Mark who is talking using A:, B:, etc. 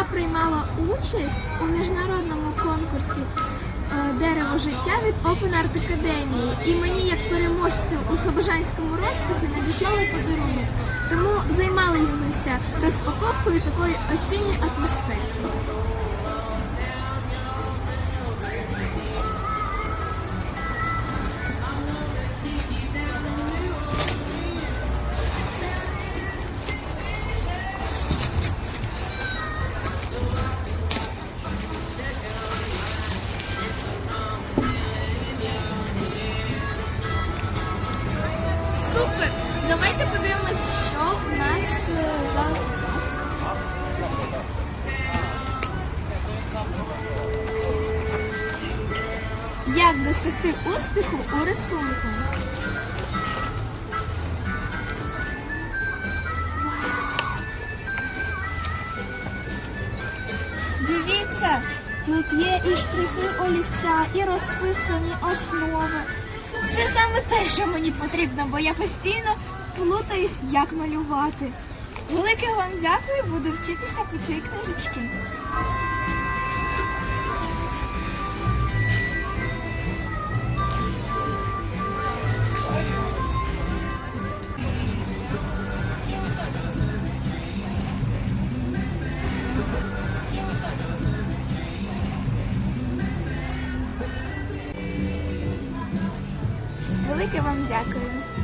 A: я приймала участь у міжнародному конкурсі е, Дерево життя від Open Art Academy. І мені, як переможцю у Слобожанському розписі, надіслали подарунок. Тому займалися розпаковкою такої осінньої атмосфери. Як досягти успіху у рисунку? Дивіться, тут є і штрихи олівця, і розписані основи. Це саме те, що мені потрібно, бо я постійно плутаюсь, як малювати. Велике вам дякую, буду вчитися по цій книжечці. Велике вам дякую.